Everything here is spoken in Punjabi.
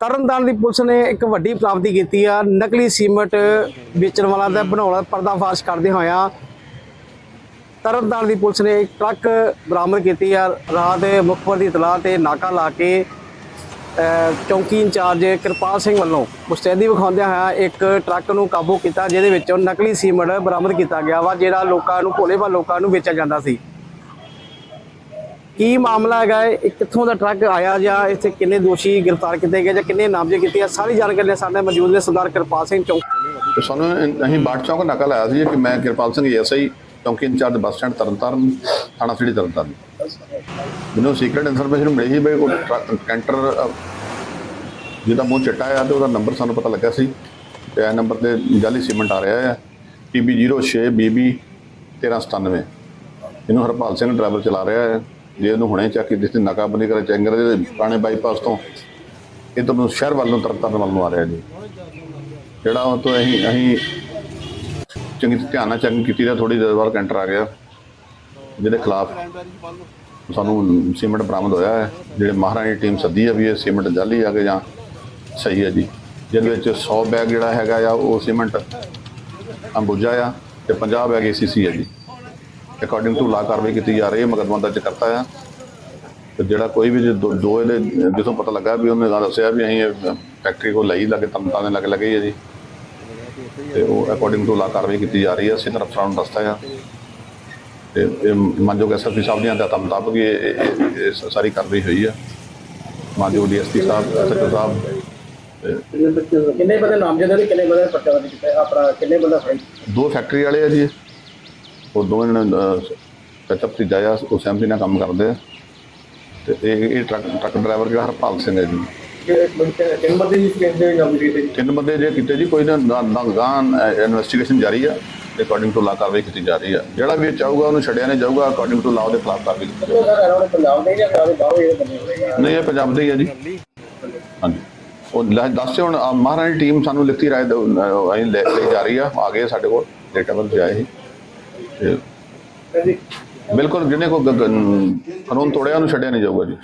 ਤਰਨਤਾਰਨ ਦੀ ਪੁਲਿਸ ਨੇ ਇੱਕ ਵੱਡੀ ਪ੍ਰਾਪਤੀ ਕੀਤੀ ਆ। ਨਕਲੀ ਸੀਮਟ ਵੇਚਣ ਵਾਲਾ ਤੇ ਬਣਾਉਣ ਦਾ ਪਰਦਾਫਾਸ਼ ਕਰਦੇ ਹੋਇਆ ਤਰਨਤਾਰਨ ਦੀ ਪੁਲਿਸ ਨੇ ਇੱਕ ਟਰੱਕ ਬਰਾਮਦ ਕੀਤੀ ਆ। ਰਾਤ ਮੁਖਬਰ ਦੀ ਇਤਲਾਹ ਤੇ ਨਾਕਾ ਲਾ ਕੇ ਅ, ਚੌਂਕੀ ਇੰਚਾਰਜ ਕਿਰਪਾਲ ਸਿੰਘ ਵੱਲੋਂ ਮੁਸਤੈਦੀ ਵਿਖਾਉਂਦਿਆਂ ਹੋਇਆ ਇੱਕ ਟਰੱਕ ਨੂੰ ਕਾਬੂ ਕੀਤਾ ਜਿਹਦੇ ਵਿੱਚੋਂ ਨਕਲੀ ਸੀਮਟ ਬਰਾਮਦ ਕੀਤਾ ਗਿਆ ਵਾ ਜਿਹੜਾ ਲੋਕਾਂ ਨੂੰ ਭੋਲੇ ਲੋਕਾਂ ਨੂੰ ਵੇਚਿਆ ਜਾਂਦਾ ਸੀ। ਕੀ ਮਾਮਲਾ ਹੈਗਾ ਇਹ ਕਿੱਥੋਂ ਦਾ ਟਰੱਕ ਆਇਆ ਜਾਂ ਇੱਥੇ ਕਿੰਨੇ ਦੋਸ਼ੀ ਗ੍ਰਿਫਤਾਰ ਕੀਤੇ ਗਏ ਜਾਂ ਕਿੰਨੇ ਨਾਮਜ਼ਦ ਕੀਤੇ ਆ ਸਾਰੀ ਜਾਣਕਾਰੀ ਸਾਡੇ ਮੌਜੂਦ ਨੇ ਸਰਦਾਰ ਕਿਰਪਾਲ ਸਿੰਘ ਚੌਂਕ। ਸਾਨੂੰ ਅਸੀਂ ਬਾਟ ਚੌਂਕ ਨਕਲ ਆਇਆ ਸੀ ਕਿ ਮੈਂ ਕਿਰਪਾਲ ਸਿੰਘ ਐਸਆਈ ਚੌਂਕੀ in charge bus stand Tarn Taran, ਥਾਣਾ ਸਿਟੀ ਤਰਨਤਾਰਨ। ਮੈਨੂੰ ਸੀਕ੍ਰੀਟ ਇਨਫੋਰਮੇਸ਼ਨ ਮਿਲੀ ਸੀ ਵੀ ਕੋਈ ਟਰੱਕ ਕੈਂਟਰ, ਜਿਹਦਾ ਮੂੰਹ ਚਿੱਟਾ ਆ ਤੇ ਉਹਦਾ ਨੰਬਰ ਸਾਨੂੰ ਪਤਾ ਲੱਗਾ ਸੀ ਤੇ ਇਹ ਨੰਬਰ ਤੇ ਜਾਲੀ ਸੀਮੈਂਟ ਆ ਰਿਹਾ ਹੈ PB06 BB 1397 ਇਹਨੂੰ ਹਰਪਾਲ ਸਿੰਘ ਡਰਾਈਵਰ ਚਲਾ ਰਿਹਾ ਹੈ ਜੇ ਇਹਨੂੰ ਹੁਣੇ ਚੱਕ ਕੇ ਜਿੱਥੇ ਨਾਕਾਬੰਦੀ ਕਰੇ ਚੰਗਰ ਦੇ ਪੁਰਾਣੇ ਬਾਈਪਾਸ ਤੋਂ, ਇਹ ਤੋਂ ਸ਼ਹਿਰ ਵੱਲ ਨੂੰ ਤਰਨਤਾਰਨ ਵੱਲ ਨੂੰ ਆ ਰਿਹਾ ਜੀ। ਜਿਹੜਾ ਉਹ ਤੋਂ ਅਸੀਂ ਅਸੀਂ ਚੰਗੀ ਧਿਆਨ ਨਾਲ ਚੈਕਿੰਗ ਕੀਤੀ ਤਾਂ ਥੋੜੀ ਦੇਰ ਬਾਅਦ ਕੈਂਟਰ ਆ ਗਿਆ। ਜਿਹਦੇ ਖਿਲਾਫ ਸਾਨੂੰ ਸੀਮੈਂਟ ਬਰਾਮਦ ਹੋਇਆ ਹੈ। ਜਿਹੜੇ ਮਹਾਰਾਣੀ ਟੀਮ ਸੱਦੀ ਆ ਵੀ ਇਹ ਸੀਮੈਂਟ ਜਾਲੀ ਆ ਕਿ ਜਾਂ ਸਹੀ ਹੈ ਜੀ। ਜਿਹਦੇ ਵਿੱਚ 100 ਬੈਗ ਜਿਹੜਾ ਹੈਗਾ ਆ, ਉਹ ਸੀਮੈਂਟ ਅੰਬੂਜਾ ਆ ਤੇ 50 ਬੈਗ ਏਸੀਸੀ ਹੈ ਜੀ। ਅਕੋਰਡਿੰਗ ਟੂ ਲਾ ਕਾਰਵਾਈ ਕੀਤੀ ਜਾ ਰਹੀ ਹੈ ਮੁਕੱਦਮਾ ਦਰਜ ਕਰਤਾ ਆ ਤੇ ਜਿਹੜਾ ਕੋਈ ਵੀ ਜੇ ਦੋ ਇਹਦੇ ਜਿੱਥੋਂ ਪਤਾ ਲੱਗਾ ਵੀ ਉਹਨੇ ਗੱਲ ਦੱਸਿਆ ਵੀ ਅਸੀਂ ਇਹ ਫੈਕਟਰੀ ਕੋਲ ਲਈ ਲੱਗੇ ਤੰਤਾਂ ਦੇ ਲੱਗੇ ਲੱਗੇ ਹੈ ਜੀ। ਤੇ ਉਹ ਅਕੋਰਡਿੰਗ ਟੂ ਲਾ ਕਾਰਵਾਈ ਕੀਤੀ ਜਾ ਰਹੀ ਹੈ ਅਸੀਂ ਤਰਫ ਨੂੰ ਦੱਸਤਾ ਆ ਤੇ ਇਹ ਮਾਨਯੋਗ ਐਸਐਸਪੀ ਸਾਹਿਬ ਦੀਆਂ ਹਦਾਇਤਾਂ ਮੁਤਾਬਕ ਇਹ ਸਾਰੀ ਕਾਰਵਾਈ ਹੋਈ ਹੈ। ਮਾਨਯੋਗ ਡੀਐਸਪੀ ਸਾਹਿਬ ਐਸਐਚਓ ਸਾਹਿਬ ਕਿੰਨੇ ਬੰਦੇ ਨਾਮਜ਼ਦ ਨੇ ਕਿੰਨੇ ਬੰਦੇ ਦਰਜ ਕੀਤਾ ਆਪਣਾ ਕਿੰਨੇ ਬੰਦਾ ਫੜੀ? ਦੋ ਫੈਕਟਰੀ ਵਾਲੇ ਆ ਜੀ। ਉਹ ਦੋਵੇਂ ਜਣੇ ਚਾਚਾ ਭਤੀਜਾ ਆ ਉਹ ਸੈਂਪਲੀ ਨਾਲ ਕੰਮ ਕਰਦੇ ਆ। ਤੇ ਇਹ ਇਹ ਟਰੱਕ ਟਰੱਕ ਡਰਾਈਵਰ ਜਿਹੜਾ ਹਰਪਾਲ ਸਿੰਘ ਹੈ ਜੀ। ਬੰਦੇ ਜੀ ਕਹਿੰਦੇ ਤਿੰਨ ਬੰਦੇ ਜੇ ਕੀਤੇ ਜੀ ਕੋਈ ਨਾ ਗਾਂ ਇਨਵੈਸਟੀਗੇਸ਼ਨ ਜਾਰੀ ਆ ਅਕੋਰਡਿੰਗ ਟੂ ਲਾ ਕਾਰਵਾਈ ਕੀਤੀ ਜਾ ਰਹੀ ਆ। ਜਿਹੜਾ ਵੀ ਚਾਹੂਗਾ ਉਹਨੂੰ ਛੱਡਿਆ ਨਹੀਂ ਜਾਊਗਾ ਅਕੋਰਡਿੰਗ ਟੂ ਲਾ ਉਹਦੇ ਖਿਲਾਫ ਕਾਰਵਾਈ ਕੀਤੀ ਜਾਊਗੀ। ਜਾਂ ਨਹੀਂ ਇਹ ਪੰਜਾਬ ਦੇ ਹੀ ਆ ਜੀ। ਹਾਂਜੀ। ਉਹ ਦੱਸ ਹੁਣ ਮਹਾਰਾਣੀ ਟੀਮ ਸਾਨੂੰ ਲਿਖਤੀ ਰਾਏ ਅਸੀਂ ਲੈ ਜਾ ਰਹੀ ਆ ਆ ਗਏ ਸਾਡੇ ਕੋਲ ਡੇਟਾ ਵੱਲ ਜਾਏ ਸੀ। ਤੇ ਬਿਲਕੁਲ ਜਿਹਨੇ ਕੋ ਕਾਨੂੰਨ ਤੋੜਿਆ ਉਹਨੂੰ ਛੱਡਿਆ ਨਹੀਂ ਜਾਊਗਾ ਜੀ।